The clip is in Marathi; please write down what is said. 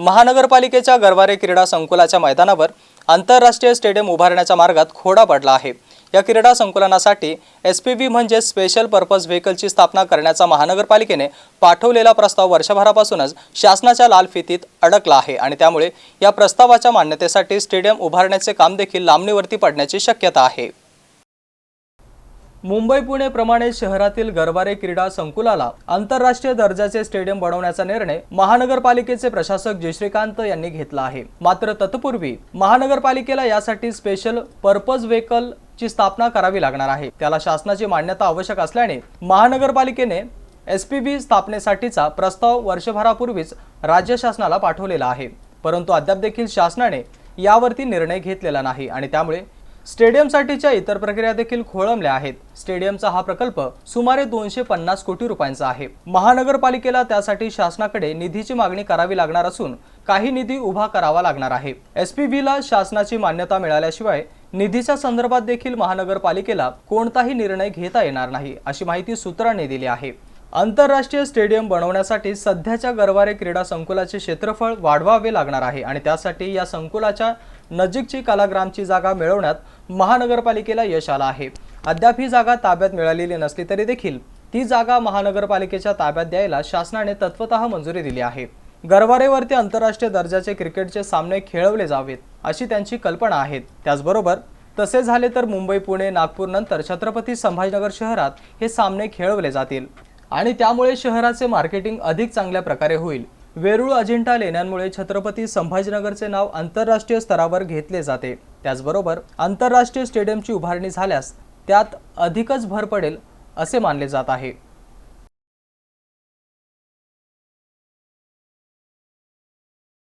महानगरपालिकेच्या गरवारे क्रीडा संकुलाच्या मैदानावर आंतरराष्ट्रीय स्टेडियम उभारण्याच्या मार्गात खोडा पडला आहे. या क्रीडा संकुलनासाठी एस पी व्ही म्हणजे स्पेशल पर्पज व्हेकलची स्थापना करण्याचा महानगरपालिकेने पाठवलेला प्रस्ताव वर्षभरापासूनच शासनाच्या लाल फितीत अडकला आहे आणि त्यामुळे या प्रस्तावाच्या मान्यतेसाठी स्टेडियम उभारण्याचे काम देखील लांबणीवरती पडण्याची शक्यता आहे. मुंबई पुणे प्रमाणे शहरातील गरवारे क्रीडा संकुलाला आंतरराष्ट्रीय दर्जाचे स्टेडियम बनवण्याचा निर्णय महानगरपालिकेचे प्रशासक जयश्रीकांत यांनी घेतला आहे. मात्र तत्पूर्वी महानगरपालिकेला यासाठी स्पेशल पर्पज व्हेकल ची स्थापना करावी लागणार आहे. त्याला शासनाची मान्यता आवश्यक असल्याने महानगरपालिकेने एस पी बी स्थापनेसाठीचा प्रस्ताव वर्षभरापूर्वीच राज्य शासनाला पाठवलेला आहे. परंतु अद्याप देखील शासनाने यावरती निर्णय घेतलेला नाही आणि त्यामुळे स्टेडियमसाठीच्या इतर प्रक्रिया देखील खोळंबल्या आहेत. स्टेडियमचा हा प्रकल्प सुमारे दोनशे पन्नास कोटी रुपयांचा आहे. महानगरपालिकेला त्यासाठी शासनाकडे निधीची मागणी करावी लागणार असून काही निधी उभा करावा लागणार आहे. एस पी ला शासनाची मान्यता मिळाल्याशिवाय निधीच्या संदर्भात देखील महानगरपालिकेला कोणताही निर्णय घेता येणार नाही अशी माहिती सूत्रांनी दिली आहे. आंतरराष्ट्रीय स्टेडियम बनवण्यासाठी सध्याच्या गरवारे क्रीडा संकुलाचे क्षेत्रफळ वाढवावे लागणार आहे आणि त्यासाठी या संकुलाच्या नजीकची कलाग्रामची जागा मिळवण्यात महानगरपालिकेला यश आलं आहे. अद्याप ही जागा ताब्यात मिळालेली नसली तरी देखील ती जागा महानगरपालिकेच्या ताब्यात द्यायला शासनाने तत्वत मंजुरी दिली आहे. गरवारेवरती आंतरराष्ट्रीय दर्जाचे क्रिकेटचे सामने खेळवले जावेत अशी त्यांची कल्पना आहे त्याचबरोबर तसे झाले तर मुंबई पुणे नागपूर नंतर छत्रपती संभाजीनगर शहरात हे सामने खेळवले जातील. आणि त्यामुळे शहराचे मार्केटिंग अधिक चांगल्या प्रकारे होईल वेरूळ अजिंठा लेण्यांमुळे छत्रपती संभाजीनगरचे नाव आंतरराष्ट्रीय स्तरावर घेतले जाते. त्याचबरोबर आंतरराष्ट्रीय स्टेडियमची उभारणी झाल्यास त्यात अधिकच भर पडेल असे मानले जात आहे.